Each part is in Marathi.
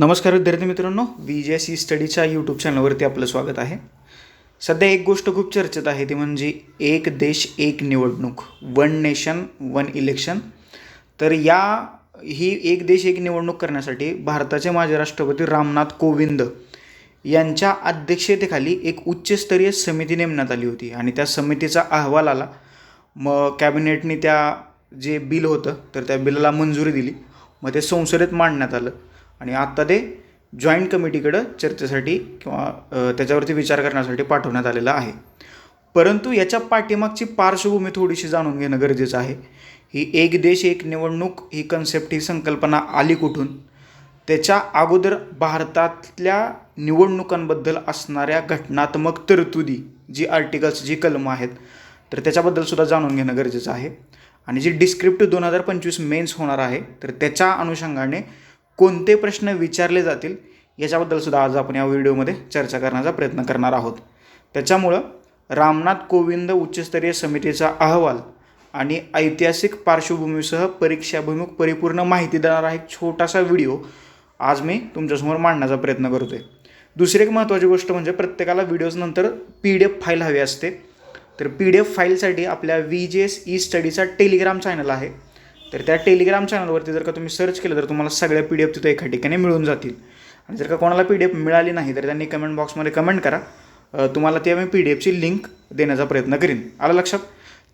नमस्कार विद्यार्थी मित्रांनो वी जे एस स्टडीच्या यूट्यूब चॅनलवरती आपलं स्वागत आहे. सध्या एक गोष्ट खूप चर्चेत आहे ती म्हणजे एक देश एक निवडणूक वन नेशन वन इलेक्शन तर या ही एक देश एक निवडणूक करण्यासाठी भारताचे माजी राष्ट्रपती रामनाथ कोविंद यांच्या अध्यक्षतेखाली एक उच्चस्तरीय समिती नेमण्यात आली होती. आणि त्या समितीचा अहवाल आला. मग कॅबिनेटने त्या जे बिल होतं तर त्या बिलाला मंजुरी दिली. मग ते संसदेत मांडण्यात आलं. आणि आत्ता ते जॉईंट कमिटीकडं चर्चेसाठी किंवा त्याच्यावरती विचार करण्यासाठी पाठवण्यात आलेलं आहे. परंतु याच्या पाठीमागची पार्श्वभूमी थोडीशी जाणून घेणं गरजेचं आहे. ही एक देश एक निवडणूक ही कन्सेप्ट ही संकल्पना आली कुठून? त्याच्या अगोदर भारतातल्या निवडणुकांबद्दल असणाऱ्या घटनात्मक तरतुदी जी आर्टिकल्स जी कलमं आहेत तर त्याच्याबद्दल सुद्धा जाणून घेणं गरजेचं आहे. आणि जी डिस्क्रिप्ट दोन हजार पंचवीस मेन्स होणार आहे तर त्याच्या अनुषंगाने कोणते प्रश्न विचारले जातील याच्याबद्दल सुद्धा आज आपण या व्हिडिओमध्ये चर्चा करण्याचा प्रयत्न करणार आहोत. त्याच्यामुळं रामनाथ कोविंद उच्चस्तरीय समितीचा अहवाल आणि ऐतिहासिक पार्श्वभूमीसह परीक्षाभिमुख परिपूर्ण माहिती देणारा एक छोटासा व्हिडिओ आज मी तुमच्यासमोर मांडण्याचा प्रयत्न करतो आहे दुसरी एक महत्त्वाची गोष्ट म्हणजे प्रत्येकाला व्हिडिओज नंतर पी डी एफ फाईल हवी असते. तर पी डी एफ फाईलसाठी आपल्या व्ही जे एस ई स्टडीचा टेलिग्राम चॅनल आहे. तर त्या टेलिग्राम चॅनलवरती जर का तुम्ही सर्च केलं तर तुम्हाला सगळ्या पी डी एफ तिथं एका ठिकाणी मिळून जातील. आणि जर का कोणाला पी डी एफ मिळाली नाही तर त्यांनी कमेंट बॉक्समध्ये कमेंट करा. तुम्हाला ते मी पी डी एफची लिंक देण्याचा प्रयत्न करीन. आलं लक्षात?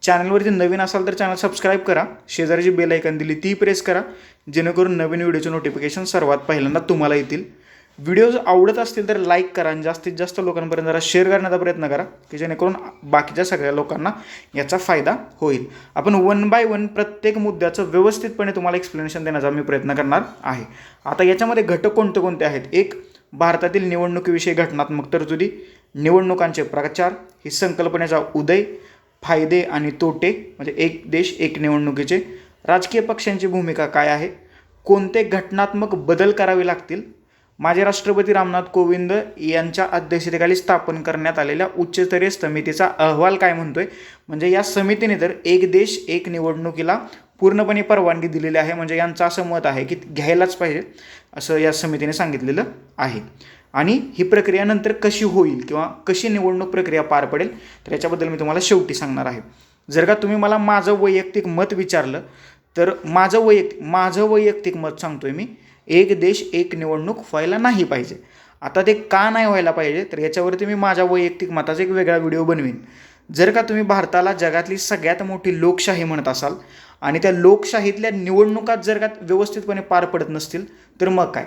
चॅनलवरती नवीन असाल तर चॅनल सबस्क्राईब करा. शेजारी जी बेल ऐकन दिली ती प्रेस करा. जेणेकरून नवीन व्हिडिओचे नोटिफिकेशन सर्वात पहिल्यांदा तुम्हाला येतील. व्हिडिओज आवडत असतील तर लाईक करा आणि जास्तीत जास्त लोकांपर्यंत जरा शेअर करण्याचा प्रयत्न करा की जेणेकरून बाकीच्या सगळ्या लोकांना याचा फायदा होईल. आपण वन बाय वन प्रत्येक मुद्द्याचं व्यवस्थितपणे तुम्हाला एक्सप्लेनेशन देण्याचा मी प्रयत्न करणार आहे. आता याच्यामध्ये घटक कोणते कोणते आहेत? एक भारतातील निवडणुकीविषयी घटनात्मक तरतुदी निवडणुकांचे प्रचार ही संकल्पनेचा उदय फायदे आणि तोटे म्हणजे एक देश एक निवडणुकीचे राजकीय पक्षांची भूमिका काय आहे? कोणते घटनात्मक बदल करावे लागतील? माजी राष्ट्रपती रामनाथ कोविंद यांच्या अध्यक्षतेखाली स्थापन करण्यात आलेल्या उच्चस्तरीय समितीचा अहवाल काय म्हणतोय? म्हणजे या समितीने तर एक देश एक निवडणुकीला पूर्णपणे परवानगी दिलेली आहे. म्हणजे यांचं असं मत आहे की घ्यायलाच पाहिजे असं या समितीने सांगितलेलं आहे. आणि ही प्रक्रिया नंतर कशी होईल किंवा कशी निवडणूक प्रक्रिया पार पडेल तर याच्याबद्दल मी तुम्हाला शेवटी सांगणार आहे. जर का तुम्ही मला माझं वैयक्तिक मत विचारलं तर माझं वैयक्तिक माझं वैयक्तिक मत सांगतोय मी. एक देश एक निवडणूक व्हायला नाही पाहिजे. आता ते का नाही व्हायला पाहिजे तर याच्यावरती मी माझ्या वैयक्तिक मताचा एक वेगळा व्हिडिओ बनवीन. जर का तुम्ही भारताला जगातली सगळ्यात मोठी लोकशाही म्हणत असाल आणि त्या लोकशाहीतल्या निवडणुकात जर का व्यवस्थितपणे पार पडत नसतील तर मग काय?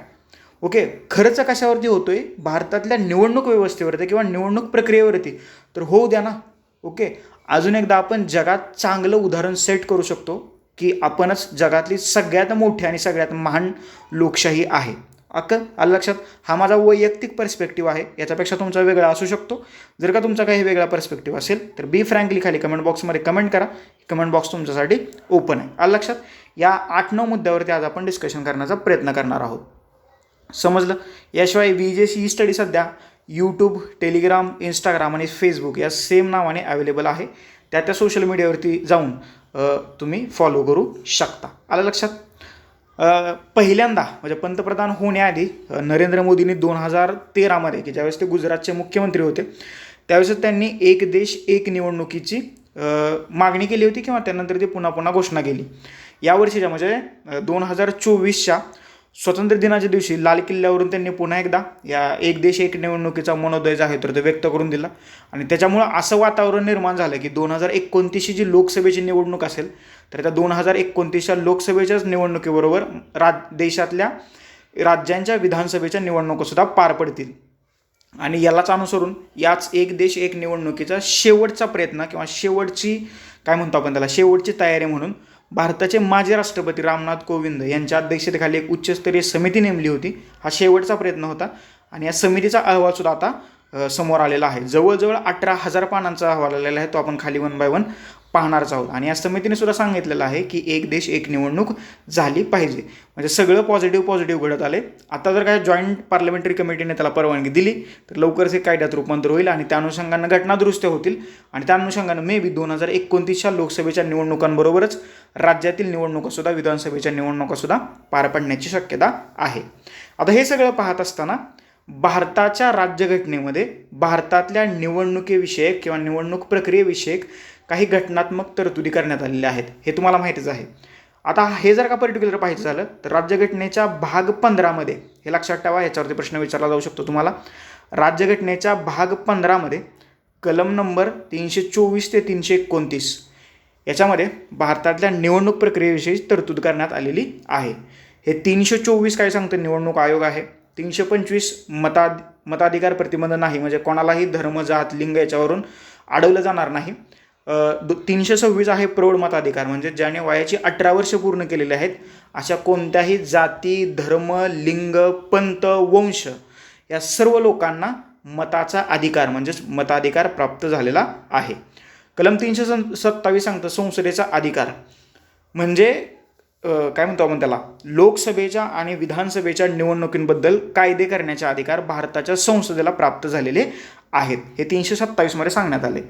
ओके खर्च कशावरती होतो आहे भारतातल्या निवडणूक व्यवस्थेवरती किंवा निवडणूक प्रक्रियेवरती? तर होऊ द्या ना. ओके अजून एकदा आपण जगात चांगलं उदाहरण सेट करू शकतो. की आपणच जगातली सगळ्यात मोठी आणि सगळ्यात महान लोकशाही आहे. अक्क आलं लक्षात? हा माझा वैयक्तिक पर्स्पेक्टिव्ह आहे. याच्यापेक्षा तुमचा वेगळा असू शकतो. जर का तुमचा काही वेगळा पर्स्पेक्टिव्ह असेल तर बी फ्रँकली खाली कमेंट बॉक्समध्ये कमेंट करा. कमेंट बॉक्स तुमच्यासाठी ओपन आहे. आलं लक्षात? या आठ नऊ मुद्द्यावरती आज आपण डिस्कशन करण्याचा प्रयत्न करणार आहोत. समजलं? याशिवाय व्ही जे सी स्टडी सध्या यूट्यूब टेलिग्राम इंस्टाग्राम आणि फेसबुक या सेम नावाने अवेलेबल आहे. त्या त्या सोशल मीडियावरती जाऊन तुम्ही फॉलो करू शकता. आलं लक्षात? पहिल्यांदा म्हणजे पंतप्रधान होण्याआधी नरेंद्र मोदींनी दोन हजार तेरामध्ये की ज्यावेळेस ते गुजरातचे मुख्यमंत्री होते त्यावेळेस त्यांनी एक देश एक निवडणुकीची मागणी केली होती किंवा त्यानंतर ती पुन्हा पुन्हा घोषणा केली. यावर्षीच्या म्हणजे दोन हजार चोवीसच्या स्वातंत्र्य दिनाच्या दिवशी लाल किल्ल्यावरून त्यांनी पुन्हा एकदा या एक देश एक निवडणुकीचा मनोदय जो आहे तर तो व्यक्त करून दिला. आणि त्याच्यामुळं असं वातावरण निर्माण झालं की दोन हजार एकोणतीसची जी लोकसभेची निवडणूक असेल तर त्या दोन हजार एकोणतीसच्या लोकसभेच्याच निवडणुकीबरोबर राज देशातल्या राज्यांच्या विधानसभेच्या निवडणुकासुद्धा पार पडतील. आणि यालाच अनुसरून याच एक देश एक निवडणुकीचा शेवटचा प्रयत्न किंवा शेवटची काय म्हणतो आपण त्याला शेवटची तयारी म्हणून भारताचे माजी राष्ट्रपती रामनाथ कोविंद यांच्या अध्यक्षतेखाली एक उच्चस्तरीय समिती नेमली होती. हा शेवटचा प्रयत्न होता आणि या समितीचा अहवालसुद्धा आता समोर आलेला आहे. जवळजवळ अठरा हजार पानांचा अहवाल आलेला आहे. तो आपण खाली वन बाय वन पाहणारच आहोत. आणि या समितीने सुद्धा सांगितलेलं आहे की एक देश एक निवडणूक झाली पाहिजे. म्हणजे सगळं पॉझिटिव्ह पॉझिटिव्ह घडत आले आता जर काय जॉईंट पार्लमेंटरी कमिटीने त्याला परवानगी दिली तर लवकरच हे कायद्यात रूपांतर होईल आणि त्या अनुषंगानं घटना होतील. आणि त्या अनुषंगानं मे बी दोन हजार एकोणतीसच्या लोकसभेच्या निवडणुकांबरोबरच राज्यातील निवडणुकासुद्धा विधानसभेच्या निवडणुकासुद्धा पार पडण्याची शक्यता आहे. आता हे सगळं पाहत असताना भारताच्या राज्यघटनेमध्ये भारतातल्या निवडणुकीविषयक किंवा निवडणूक प्रक्रियेविषयक काही घटनात्मक तरतुदी करण्यात आलेल्या आहेत. हे तुम्हाला माहितीच आहे. आता हे जर का पर्टिक्युलर पाहिजे झालं तर राज्यघटनेच्या भाग पंधरामध्ये हे लक्षात ठेवा याच्यावरती प्रश्न विचारला जाऊ शकतो तुम्हाला. राज्यघटनेच्या भाग पंधरामध्ये कलम नंबर तीनशे चोवीस ते तीनशे एकोणतीस याच्यामध्ये भारतातल्या निवडणूक प्रक्रियेविषयी तरतूद करण्यात आलेली आहे. हे तीनशे चोवीस काय सांगतं? निवडणूक आयोग आहे. तीनशे पंचवीस मताध मताधिकार प्रतिबंध नाही. म्हणजे कोणालाही धर्म जात लिंग याच्यावरून अडवलं जाणार नाही. दो तीनशे सव्वीस आहे प्रौढ मताधिकार म्हणजे ज्याने वयाची अठरा वर्ष पूर्ण केलेले आहेत अशा कोणत्याही जाती धर्म लिंग पंत वंश या सर्व लोकांना मताचा अधिकार म्हणजेच मताधिकार प्राप्त झालेला आहे. कलम तीनशे सं सत्तावीस सांगतं संसदेचा अधिकार. म्हणजे काय म्हणतो आपण त्याला? लोकसभेच्या आणि विधानसभेच्या निवडणुकींबद्दल कायदे करण्याचे अधिकार भारताच्या संसदेला प्राप्त झालेले आहेत. हे तीनशे सत्तावीसमध्ये सांगण्यात आले.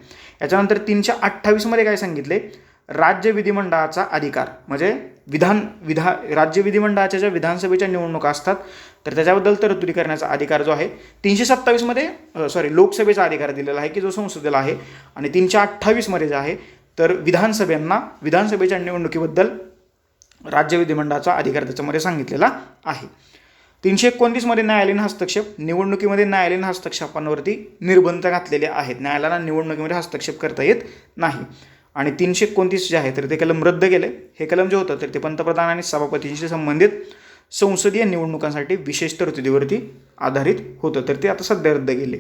याच्यानंतर तीनशे अठ्ठावीसमध्ये काय सांगितले? राज्य विधिमंडळाचा अधिकार. म्हणजे विधान विधा राज्य विधिमंडळाच्या ज्या विधानसभेच्या निवडणुका असतात तर त्याच्याबद्दल तरतुदी करण्याचा अधिकार जो आहे तीनशे सत्तावीसमध्ये सॉरी लोकसभेचा अधिकार दिलेला आहे की जो संसदेला आहे आणि तीनशे अठ्ठावीसमध्ये जे आहे तर विधानसभेंना विधानसभेच्या निवडणुकीबद्दल राज्य विधिमंडळाचा अधिकार त्याच्यामध्ये सांगितलेला आहे. तीनशे एकोणतीसमध्ये न्यायालयीन हस्तक्षेप निवडणुकीमध्ये न्यायालयीन हस्तक्षेपांवरती निर्बंध घातलेले आहेत. न्यायालयाला निवडणुकीमध्ये हस्तक्षेप करता येत नाही. आणि तीनशे एकोणतीस जे आहे तर ते कलम रद्द केले. हे कलम जे होतं तर ते पंतप्रधान आणि सभापतींशी संबंधित संसदीय निवडणुकांसाठी विशेष तरतुदीवरती आधारित होतं. तर ते आता सध्या रद्द केले.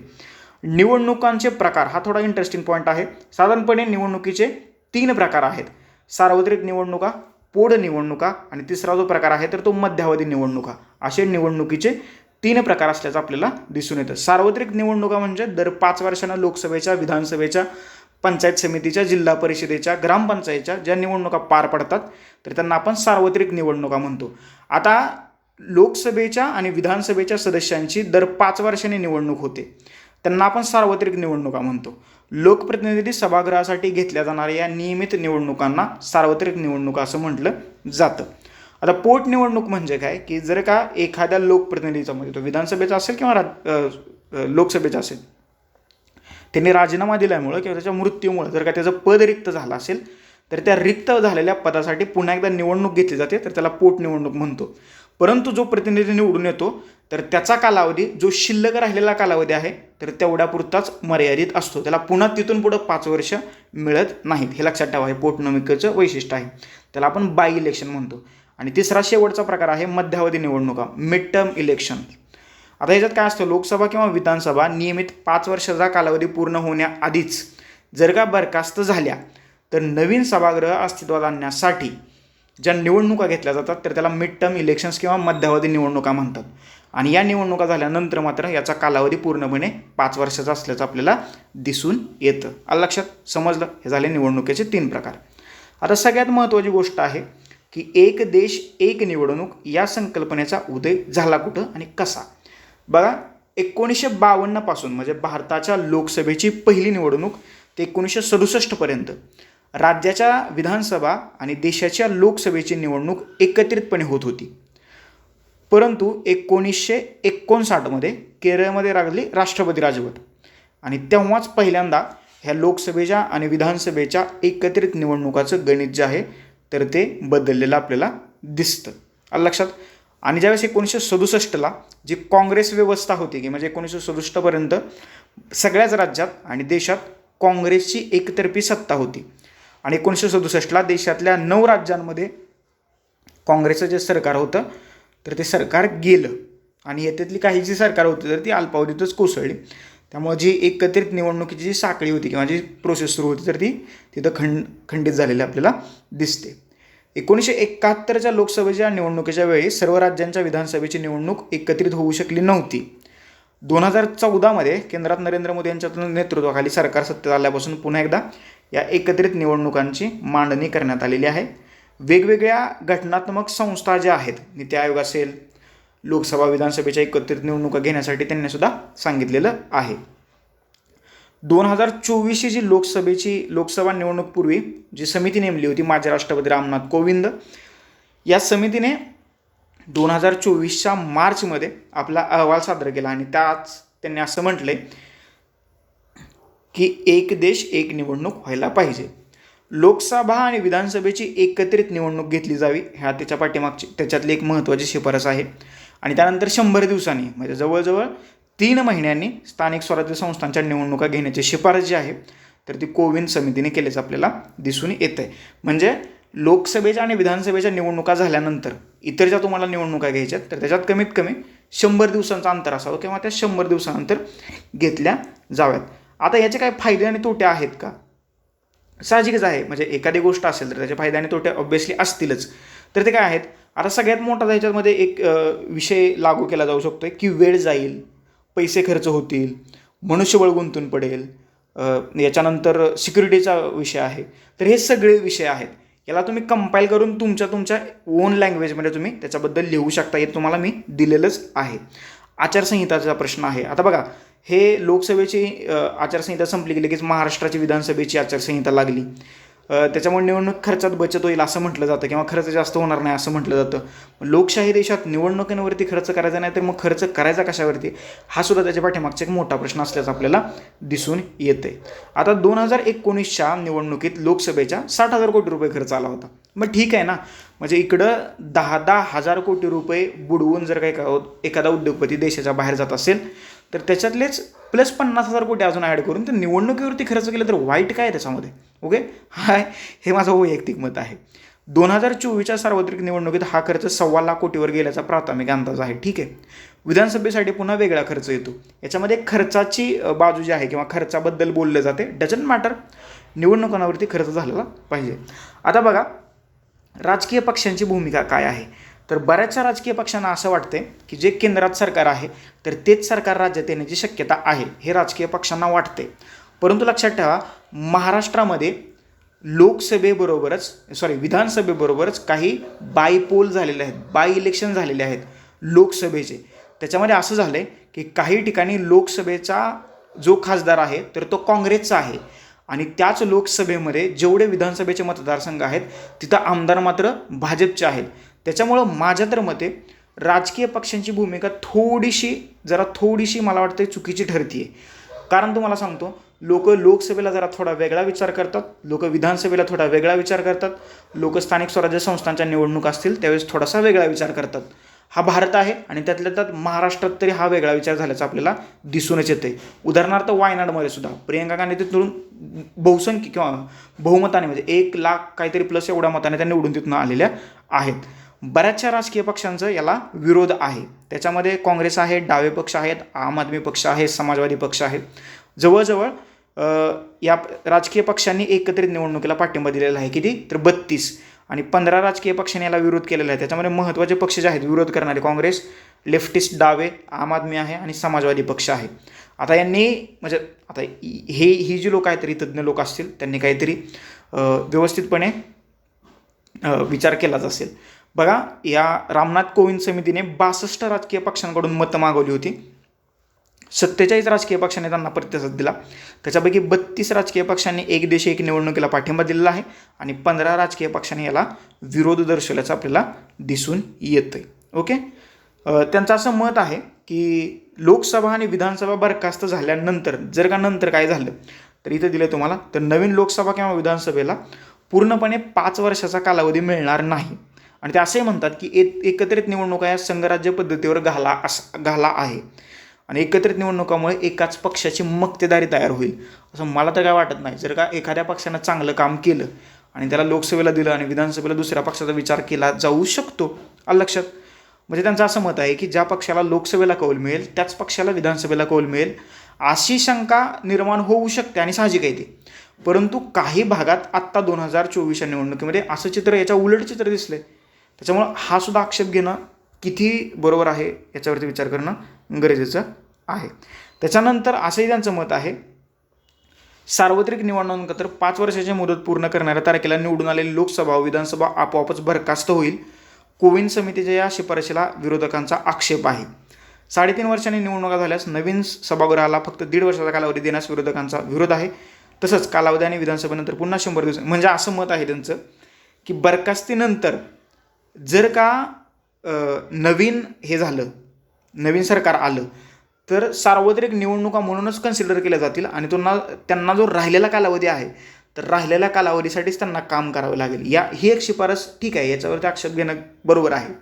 निवडणुकांचे प्रकार हा थोडा इंटरेस्टिंग पॉईंट आहे. साधारणपणे निवडणुकीचे तीन प्रकार आहेत. सार्वत्रिक निवडणुका पोड निवडणुका आणि तिसरा जो प्रकार आहे तर तो मध्यावधी निवडणुका. असे निवडणुकीचे तीन प्रकार असल्याचं आपल्याला दिसून येतं. सार्वत्रिक निवडणुका म्हणजे दर पाच वर्षांना लोकसभेच्या विधानसभेच्या पंचायत समितीच्या जिल्हा परिषदेच्या ग्रामपंचायतच्या ज्या निवडणुका पार पडतात तर त्यांना आपण सार्वत्रिक निवडणुका म्हणतो. आता लोकसभेच्या आणि विधानसभेच्या सदस्यांची दर पाच वर्षांनी निवडणूक होते. त्यांना आपण सार्वत्रिक निवडणुका म्हणतो. लोकप्रतिनिधी सभागृहासाठी घेतल्या जाणाऱ्या या नियमित निवडणुकांना सार्वत्रिक निवडणुका असं म्हटलं जातं. आता पोटनिवडणूक म्हणजे काय? की जर का एखाद्या लोकप्रतिनिधीचा म्हणजे तो विधानसभेचा असेल किंवा रा लोकसभेचा असेल त्यांनी राजीनामा दिल्यामुळं किंवा त्याच्या मृत्यूमुळं जर का त्याचं पद रिक्त झालं असेल तर त्या रिक्त झालेल्या पदासाठी पुन्हा एकदा निवडणूक घेतली जाते तर त्याला पोटनिवडणूक म्हणतो. परंतु जो प्रतिनिधी निवडून येतो तर त्याचा कालावधी जो शिल्लक राहिलेला कालावधी आहे तर तेवढ्यापुरताच मर्यादित असतो. त्याला पुन्हा तिथून पुढं पाच वर्ष मिळत नाहीत. हे लक्षात ठेवा हे पोटनिवडणुकीचं वैशिष्ट्य आहे. त्याला आपण बाय इलेक्शन म्हणतो. आणि तिसरा शेवटचा प्रकार आहे मध्यावधी निवडणुका मिड टर्म इलेक्शन आता ह्याच्यात काय असतं? लोकसभा किंवा विधानसभा नियमित पाच वर्षाचा कालावधी पूर्ण होण्याआधीच जर का बरखास्त झाल्या तर नवीन सभागृह अस्तित्वात आणण्यासाठी ज्या निवडणुका घेतल्या जातात तर त्याला मिड टर्म इलेक्शन्स किंवा मध्यावधी निवडणुका म्हणतात. आणि या निवडणुका झाल्यानंतर मात्र याचा कालावधी पूर्णपणे पाच वर्षाचा असल्याचं आपल्याला दिसून येतं. आलं लक्षात? समजलं? हे झाले निवडणुकीचे तीन प्रकार. आता सगळ्यात महत्त्वाची गोष्ट आहे की एक देश एक निवडणूक या संकल्पनेचा उदय झाला कुठं आणि कसा? बघा एकोणीसशे बावन्नपासून म्हणजे भारताच्या लोकसभेची पहिली निवडणूक ते एकोणीसशे सदुसष्टपर्यंत राज्याच्या विधानसभा आणि देशाच्या लोकसभेची निवडणूक एकत्रितपणे होत होती. परंतु एकोणीसशे एकोणसाठमध्ये केरळमध्ये लागली राष्ट्रपती राजवट. आणि तेव्हाच पहिल्यांदा ह्या लोकसभेच्या आणि विधानसभेच्या एकत्रित निवडणुकाचं गणित जे आहे तर ते बदललेलं आपल्याला दिसतं. आलं लक्षात आणि ज्यावेळेस एकोणीसशे सदुसष्टला जी काँग्रेस व्यवस्था होती की म्हणजे एकोणीसशे सदुसष्टपर्यंत सगळ्याच राज्यात आणि देशात काँग्रेसची एकतर्फी सत्ता होती आणि एकोणीसशे सदुसष्टला देशातल्या नऊ राज्यांमध्ये काँग्रेसचं जे सरकार होतं तर ते सरकार गेलं. आणि याच्यातली काही जी सरकार होती तर ती अल्पावधीतच कोसळली. त्यामुळे जी एकत्रित निवडणुकीची जी साखळी होती किंवा जी प्रोसेस सुरू होती तर ती तिथं खंड खंडित झालेली आपल्याला दिसते. एकोणीसशे एकाहत्तरच्या लोकसभेच्या निवडणुकीच्या वेळी सर्व राज्यांच्या विधानसभेची निवडणूक एकत्रित होऊ शकली नव्हती. दोन हजार चौदामध्ये केंद्रात नरेंद्र मोदी यांच्या नेतृत्वाखाली सरकार सत्तेत आल्यापासून पुन्हा एकदा या एकत्रित निवडणुकांची मांडणी करण्यात आलेली आहे. वेगवेगळ्या घटनात्मक संस्था ज्या आहेत नीती आयोग असेल लोकसभा विधानसभेच्या एकत्रित निवडणुका घेण्यासाठी त्यांनीसुद्धा सांगितलेलं आहे. दोन हजार चोवीसची जी लोकसभेची लोकसभा निवडणूकपूर्वी जी समिती नेमली होती माजी राष्ट्रपती रामनाथ कोविंद या समितीने दोन हजार चोवीसच्या मार्चमध्ये आपला अहवाल सादर केला आणि त्याच त्यांनी असं म्हटलं आहे की एक देश एक निवडणूक व्हायला पाहिजे. लोकसभा आणि विधानसभेची एकत्रित निवडणूक घेतली जावी ह्या त्याच्या पाठीमागची त्याच्यातली एक महत्त्वाची शिफारस आहे. आणि त्यानंतर शंभर दिवसांनी म्हणजे जवळजवळ तीन महिन्यांनी स्थानिक स्वराज्य संस्थांच्या निवडणुका घेण्याची शिफारस जी आहे तर ती कोविंद समितीने केल्याचं आपल्याला दिसून येत आहे म्हणजे लोकसभेच्या आणि विधानसभेच्या निवडणुका झाल्यानंतर इतर ज्या तुम्हाला निवडणुका घ्यायच्यात तर त्याच्यात कमीत कमी शंभर दिवसांचा अंतर असावं किंवा त्या शंभर दिवसानंतर घेतल्या जाव्यात. आता याचे काय फायदे आणि तोटे आहेत का? साहजिकच आहे. म्हणजे एखादी गोष्ट असेल तर त्याचे फायदे आणि तोटे ऑब्व्हियसली असतीलच. तर ते काय आहेत? आता सगळ्यात मोठा त्याच्यामध्ये एक विषय लागू केला जाऊ शकतो की वेळ जाईल पैसे खर्च होतील मनुष्यबळ गुंतून पडेल याच्यानंतर सिक्युरिटीचा विषय आहे. तर हे सगळे विषय आहेत. याला तुम्ही कंपाईल करून तुमच्या तुमच्या ओन लँग्वेजमध्ये तुम्ही त्याच्याबद्दल लिहू शकता हे तुम्हाला मी दिलेलंच आहे. आचारसंहिताचा प्रश्न आहे. आता बघा हे लोकसभेची आचारसंहिता संपली की लगेच महाराष्ट्राची विधानसभेची आचारसंहिता लागली. त्याच्यामुळे निवडणूक खर्चात बचत होईल असं म्हटलं जातं किंवा खर्च जास्त होणार नाही असं म्हटलं जातं. लोकशाही देशात निवडणुकींवरती खर्च करायचा नाही तर मग खर्च करायचा कशावरती? हा सुद्धा त्याच्या पाठीमागचा एक मोठा प्रश्न असल्याचं आपल्याला दिसून येते आता दोन हजार एकोणीसच्या निवडणुकीत लोकसभेच्या साठ हजार कोटी रुपये खर्च आला होता. मग ठीक आहे ना. म्हणजे इकडं दहा दहा हजार कोटी रुपये बुडवून जर काही एखादा उद्योगपती देशाच्या बाहेर जात असेल तर त्याच्यातलेच प्लस पन्नास हजार कोटी अजून ॲड करून तर निवडणुकीवरती खर्च केलं तर वाईट काय त्याच्यामध्ये? ओके हाय हे माझं वैयक्तिक मत आहे. दोन हजार चोवीसच्या सार्वत्रिक निवडणुकीत हा खर्च सव्वा लाख कोटीवर गेल्याचा प्राथमिक अंदाज आहे. ठीक आहे? विधानसभेसाठी पुन्हा वेगळा खर्च येतो. याच्यामध्ये खर्चाची बाजू जी आहे किंवा खर्चाबद्दल बोललं जाते डजंट मॅटर निवडणुकांवरती खर्च झालेला पाहिजे. आता बघा राजकीय पक्षांची भूमिका काय आहे? तर बऱ्याचशा राजकीय पक्षांना असं वाटते की जे केंद्रात सरकार आहे तर तेच सरकार राज्यात येण्याची शक्यता आहे हे राजकीय पक्षांना वाटते परंतु लक्षात ठेवा महाराष्ट्रामध्ये लोकसभेबरोबरच सॉरी विधानसभेबरोबरच काही बायपोल झालेले आहेत बाय इलेक्शन झालेले आहेत लोकसभेचे. त्याच्यामध्ये असं झालं आहे की काही ठिकाणी लोकसभेचा जो खासदार आहे तर तो काँग्रेसचा आहे. आणि त्याच लोकसभेमध्ये जेवढे विधानसभेचे मतदारसंघ आहेत तिथं आमदार मात्र भाजपचे आहेत. त्याच्यामुळं माझ्या तर मते राजकीय पक्षांची भूमिका थोडीशी जरा थोडीशी मला वाटते चुकीची ठरते आहे कारण तुम्हाला सांगतो लोक लोकसभेला जरा थोडा वेगळा विचार करतात लोक विधानसभेला थोडा वेगळा विचार करतात लोक स्थानिक स्वराज्य संस्थांच्या निवडणूक असतील त्यावेळेस थोडासा वेगळा विचार करतात. हा भारत आहे आणि त्यातल्या त्यात महाराष्ट्रात तरी हा वेगळा विचार झाल्याचा आपल्याला दिसूनच येते उदाहरणार्थ वायनाडमध्ये सुद्धा प्रियंका गांधी तिथून बहुसंख्य किंवा बहुमताने म्हणजे एक लाख काहीतरी प्लस एवढ्या मताने त्या निवडून तिथून आलेल्या आहेत. बऱ्याचशा राजकीय पक्षांचा याला विरोध आहे. त्याच्यामध्ये काँग्रेस आहे डावे पक्ष आहेत आम आदमी पक्ष आहे समाजवादी पक्ष आहे जवळजवळ या राजकीय पक्षांनी एकत्रित निवडणुकीला पाठिंबा दिलेला आहे किती? तर बत्तीस. आणि पंधरा राजकीय पक्षांनी याला विरोध केलेला आहे. त्याच्यामध्ये महत्त्वाचे पक्ष जे आहेत विरोध करणारे काँग्रेस लेफ्टिस्ट डावे आम आदमी आहे आणि समाजवादी पक्ष आहे. आता यांनी म्हणजे आता हे ही जी लोक आहेत तरी तज्ज्ञ लोक असतील त्यांनी काहीतरी व्यवस्थितपणे विचार केलाच असेल. बघा या रामनाथ कोविंद समितीने बासष्ट राजकीय पक्षांकडून मतं मागवली होती. सत्तेचाळीस राजकीय पक्षांनी त्यांना प्रतिसाद दिला. त्याच्यापैकी बत्तीस राजकीय पक्षांनी एक देश एक निवडणुकीला पाठिंबा दिलेला आहे आणि पंधरा राजकीय पक्षांनी याला विरोध दर्शवल्याचं आपल्याला दिसून येतं आहे ओके त्यांचं असं मत आहे की लोकसभा आणि विधानसभा बरखास्त झाल्यानंतर जर का नंतर काय झालं तर इथं दिलं तुम्हाला तर नवीन लोकसभा किंवा विधानसभेला पूर्णपणे पाच वर्षाचा कालावधी मिळणार नाही. आणि ते असे म्हणतात की एक एकत्रित निवडणुका या संघराज्य पद्धतीवर घाला अस घाला आहे. आणि एकत्रित निवडणुकामुळे एकाच पक्षाची मक्तेदारी तयार होईल. असं मला तर काय वाटत नाही. जर का एखाद्या पक्षानं चांगलं काम केलं आणि त्याला लोकसभेला दिलं आणि विधानसभेला दुसऱ्या पक्षाचा विचार केला जाऊ शकतो आलं लक्षात? म्हणजे त्यांचं असं मत आहे की ज्या पक्षाला लोकसभेला कौल मिळेल त्याच पक्षाला विधानसभेला कौल मिळेल अशी शंका निर्माण होऊ शकते आणि साहजिक आहे ते. परंतु काही भागात आत्ता दोन हजार चोवीसच्या निवडणुकीमध्ये असं चित्र याच्या उलट चित्र दिसले त्याच्यामुळं हा सुद्धा आक्षेप घेणं किती बरोबर आहे याच्यावरती विचार करणं गरजेचं आहे. त्याच्यानंतर असंही त्यांचं मत आहे सार्वत्रिक निवडणुकत्र पाच वर्षाची मुदत पूर्ण करणाऱ्या तारखेला निवडून आलेली लोकसभा विधानसभा आपोआपच बरखास्त होईल. कोविन समितीच्या या शिफारशीला विरोधकांचा आक्षेप आहे. साडेतीन वर्षांनी निवडणुका झाल्यास नवीन सभागृहाला फक्त दीड वर्षाचा कालावधी देण्यास विरोधकांचा विरोध आहे. तसंच कालावधी आणि विधानसभेनंतर पुन्हा शंभर दिवस म्हणजे असं मत आहे त्यांचं की बरखास्तीनंतर जर का नवीन हे झालं नवीन सरकार आलं तर सार्वत्रिक निवडणुका म्हणूनच कन्सिडर केल्या जातील आणि त्यांना त्यांना जो राहिलेला कालावधी आहे तर राहिलेल्या कालावधीसाठीच त्यांना काम करावं लागेल. या ही एक शिफारस ठीक आहे याच्यावरती आक्षेप घेणं बरोबर आहे.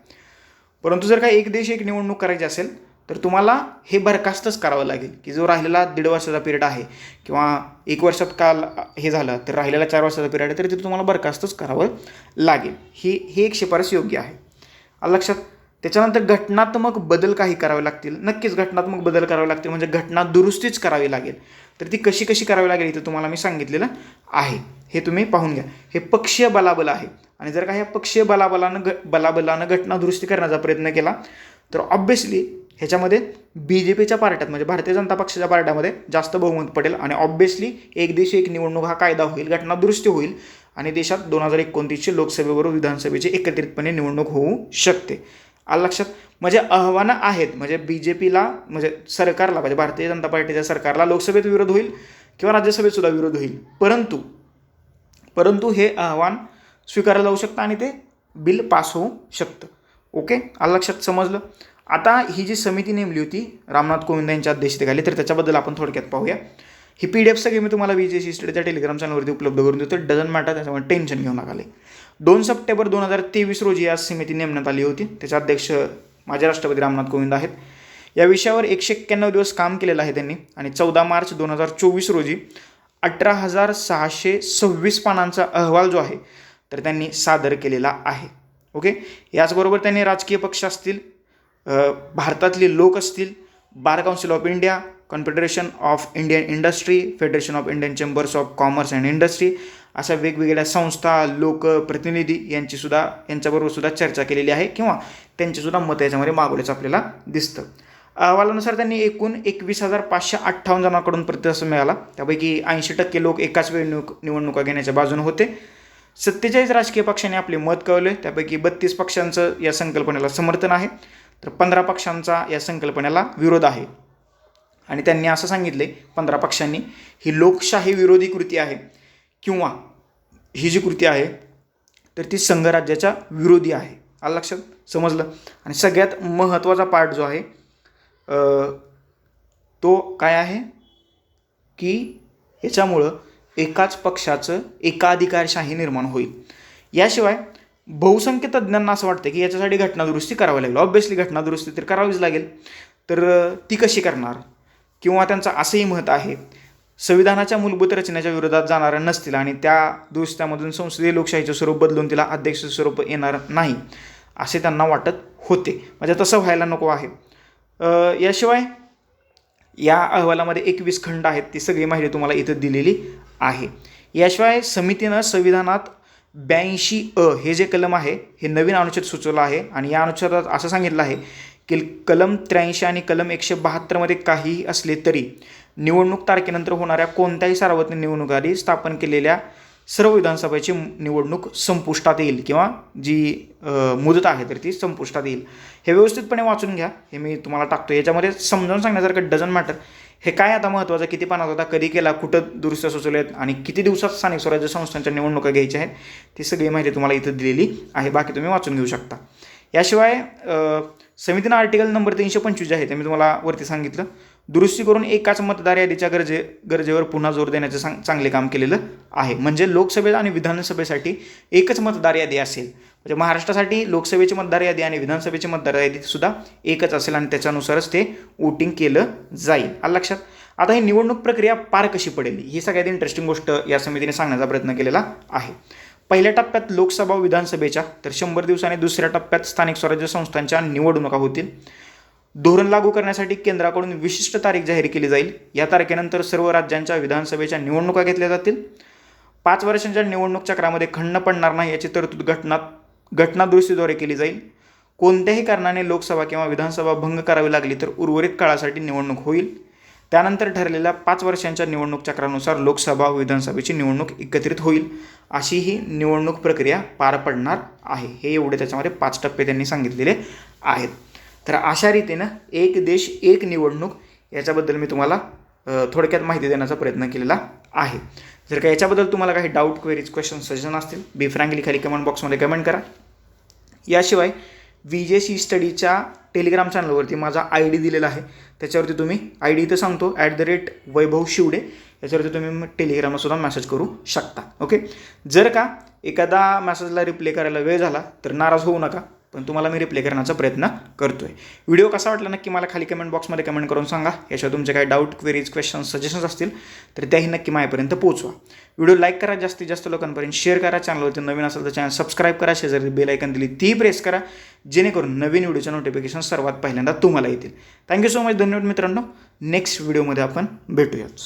परंतु जर का एक देश एक निवडणूक करायची असेल तर तुम्हाला हे बरखास्तच करावं लागेल की जो राहिलेला दीड वर्षाचा पिरियड आहे किंवा एक वर्षात काल हे झालं तर राहिलेला चार वर्षाचा पिरियड आहे तर तिथे तुम्हाला बरखास्तच करावं लागेल. ही ही एक शिफारस योग्य आहे. लक्षात त्याच्यानंतर घटनात्मक बदल काही करावे लागतील नक्कीच घटनात्मक बदल करावे लागतील म्हणजे घटना दुरुस्तीच करावी लागेल. तर ती कशी कशी करावी लागेल इथं तुम्हाला मी सांगितलेलं आहे. हे तुम्ही पाहून घ्या. हे पक्षीय बलाबल आहे. आणि जर का ह्या पक्षीय बलाबलानं घ बलाबलानं घटना दुरुस्ती करण्याचा प्रयत्न केला तर ऑब्विसली ह्याच्यामध्ये बी जे पीच्या पार्ट्यात म्हणजे भारतीय जनता पक्षाच्या पार्ट्यामध्ये जास्त बहुमत पडेल आणि ऑब्व्हियसली एक देश एक निवडणूक हा कायदा होईल घटनादुरुस्ती होईल आणि देशात दोन हजार एकोणतीसची लोकसभेबरोबर विधानसभेची एकत्रितपणे निवडणूक होऊ शकते. आलं लक्षात? म्हणजे आव्हानं आहेत म्हणजे बी जे पीला म्हणजे सरकारला म्हणजे भारतीय जनता पार्टीच्या सरकारला लोकसभेत विरोध होईल किंवा राज्यसभेत सुद्धा विरोध होईल. परंतु परंतु हे आव्हान स्वीकारलं जाऊ शकतं आणि ते बिल पास होऊ शकतं. ओके? आलं लक्षात? समजलं? आता ही जी समिती नेमली होती रामनाथ कोविंद यांच्या अध्यक्षतेखाली तर त्याच्याबद्दल आपण थोडक्यात पाहूया. ही पी डी एफ सगळी मी तुम्हाला विजय जे स्टडीच्या टेलिग्राम चॅनलवरती उपलब्ध करून देतो. डझन मॅटर त्याच्यामुळे टेन्शन घेऊ नका दोन सप्टेंबर दोन हजार तेवीस रोजी या समिती नेमण्यात आली होती. त्याचे अध्यक्ष माझे राष्ट्रपती रामनाथ कोविंद आहेत. या विषयावर एकशे एक्क्याण्णव दिवस काम केलेलं आहे त्यांनी. आणि चौदा मार्च दोन हजार चोवीस रोजी अठरा हजार सहाशे सव्वीस पानांचा अहवाल जो आहे तर त्यांनी सादर केलेला आहे. ओके? याचबरोबर त्यांनी राजकीय पक्ष असतील भारतातले लोक असतील bar council of India confederation of Indian industry federation of Indian chambers of commerce and industry अशा वेगवेगळ्या संस्था लोक प्रतिनिधी यांची सुद्धा यांच्याबरोबर सुद्धा चर्चा केलेली आहे किंवा त्यांचीसुद्धा मतं मत याच्यामध्ये मागवल्याचं आपल्याला दिसतं. अहवालानुसार त्यांनी एकूण एकवीस हजार पाचशे अठ्ठावन्न जणांकडून प्रतिसाद मिळाला. त्यापैकी ऐंशी टक्के लोक एकाच वेळी निव निवडणुका घेण्याच्या बाजूने होते. सत्तेचाळीस राजकीय पक्षांनी आपले मत कळवले. त्यापैकी बत्तीस पक्षांचं या संकल्पनेला समर्थन आहे. तर पंधरा पक्षांचा या संकल्पनेला विरोध आहे. आणि त्यांनी असं सांगितले पंधरा पक्षांनी ही लोकशाही विरोधी कृती आहे किंवा ही जी कृती आहे तर ती संघराज्याच्या विरोधी आहे. आलं लक्षात? समजलं? आणि सगळ्यात महत्त्वाचा पार्ट जो आहे तो काय आहे? की याच्यामुळं एकाच पक्षाचं एकाधिकारशाही निर्माण होईल. याशिवाय बहुसंख्य तज्ज्ञांना असं वाटतं की याच्यासाठी घटनादुरुस्ती करावी लागेल. ऑब्व्हियसली घटनादुरुस्ती तर करावीच लागेल. तर ती कशी करणार? किंवा त्यांचं असंही मत आहे संविधानाच्या मूलभूत रचनेच्या विरोधात जाणाऱ्या नसतील आणि त्या दुरुस्त्यामधून संसदीय लोकशाहीचं स्वरूप बदलून तिला अध्यक्ष स्वरूप येणार नाही असे त्यांना वाटत होते. म्हणजे तसं व्हायला नको आहे. याशिवाय या अहवालामध्ये एकवीस खंड आहेत ती सगळी माहिती तुम्हाला इथं दिलेली आहे. याशिवाय समितीनं संविधानात ब्याऐंशी अ हे जे कलम आहे हे नवीन अनुच्छेद सुचवलं आहे आणि या अनुच्छेदात असं सांगितलं आहे की कलम त्र्याऐंशी आणि कलम एकशे बहात्तरमध्ये काहीही असले तरी निवडणूक तारखेनंतर होणाऱ्या कोणत्याही सार्वत्रिक निवडणुकाआधी स्थापन केलेल्या सर्व विधानसभेची निवडणूक संपुष्टात येईल किंवा जी मुदत आहे तर ती संपुष्टात येईल. हे व्यवस्थितपणे वाचून घ्या. हे मी तुम्हाला टाकतो याच्यामध्ये समजावून सांगण्यासारखं डझन मॅटर हे काय आता महत्त्वाचं किती पानात होता? कधी केला? कुठं दुरुस्त सुचवलेत? आहेत आणि किती दिवसात स्थानिक स्वराज्य संस्थांच्या निवडणुका घ्यायच्या आहेत? ती सगळी माहिती तुम्हाला इथं दिलेली आहे. बाकी तुम्ही वाचून घेऊ शकता. याशिवाय समितीनं आर्टिकल नंबर तीनशे पंचवीस जे आहे ते मी तुम्हाला वरती सांगितलं. दुरुस्ती करून एकाच मतदार यादीच्या गरजे गरजेवर पुन्हा जोर देण्याचं सांग चांगले काम केलेलं आहे. म्हणजे लोकसभेत आणि विधानसभेसाठी एकच मतदार यादी असेल. म्हणजे महाराष्ट्रासाठी लोकसभेची मतदार यादी आणि विधानसभेची मतदार यादी सुद्धा एकच असेल आणि त्याच्यानुसारच ते वोटिंग केलं जाईल. आलं लक्षात? आता ही निवडणूक प्रक्रिया पार कशी पडेल? ही सगळ्यात इंटरेस्टिंग गोष्ट या समितीने सांगण्याचा प्रयत्न केलेला आहे. पहिल्या टप्प्यात लोकसभा विधानसभेच्या तर शंभर दिवसांनी दुसऱ्या टप्प्यात स्थानिक स्वराज्य संस्थांच्या निवडणुका होतील. धोरण लागू करण्यासाठी केंद्राकडून विशिष्ट तारीख जाहीर केली जाईल. या तारखेनंतर सर्व राज्यांच्या विधानसभेच्या निवडणुका घेतल्या जातील. पाच वर्षांच्या निवडणूक चक्रामध्ये खंड पडणार नाही याची तरतूद घटना घटनादुरुस्तीद्वारे केली जाईल. कोणत्याही कारणाने लोकसभा किंवा विधानसभा भंग करावी लागली तर उर्वरित काळासाठी निवडणूक होईल. त्यानंतर ठरलेल्या पाच वर्षांच्या निवडणूक चक्रानुसार लोकसभा व विधानसभेची निवडणूक एकत्रित होईल. अशी ही निवडणूक प्रक्रिया पार पडणार आहे. हे एवढे त्याच्यामध्ये पाच टप्पे त्यांनी सांगितलेले आहेत. तर अशा रीतीनं एक देश एक निवडणूक याच्याबद्दल मी तुम्हाला थोडक्यात माहिती देण्याचा प्रयत्न केलेला आहे. जर का याच्याबद्दल तुम्हाला काही डाऊट क्वेरीज क्वेश्चन सजेशन असतील बी फ्रँकली खाली कमेंट बॉक्समध्ये कमेंट करा. याशिवाय व्ही जे सी स्टडीच्या टेलिग्राम चॅनलवरती माझा आय डी दिलेला आहे. त्याच्यावरती तुम्ही आय डी इथं सांगतो at the rate Vaibhav Shivade. याच्यावरती तुम्ही टेलिग्रामला सुद्धा मेसेज करू शकता. ओके जर का एखादा मेसेजला रिप्ले करायला वेळ झाला तर नाराज होऊ नका. पण तुम्हाला मी रिप्ले करण्याचा प्रयत्न करतोय. व्हिडिओ कसा वाटला नक्की मला खाली कमेंट बॉक्समध्ये कमेंट करून सांगा. याशिवाय तुमचे काही डाऊट क्वेरीज क्वेश्चन्स सजेशन्स असतील तर त्याही नक्की माझ्यापर्यंत पोहोचवा. व्हिडिओ लाईक करा जास्तीत जास्त लोकांपर्यंत शेअर करा चॅनलवरती नवीन असेल तर चॅनल सबस्क्राईब करा. शेजारी बेल आयकन दिली ती प्रेस करा. जेणेकरून नवीन व्हिडिओच्या नोटिफिकेशन सर्वात पहिल्यांदा तुम्हाला येतील. थँक्यू सो मच धन्यवाद मित्रांनो. नेक्स्ट व्हिडिओमध्ये आपण भेटूयाच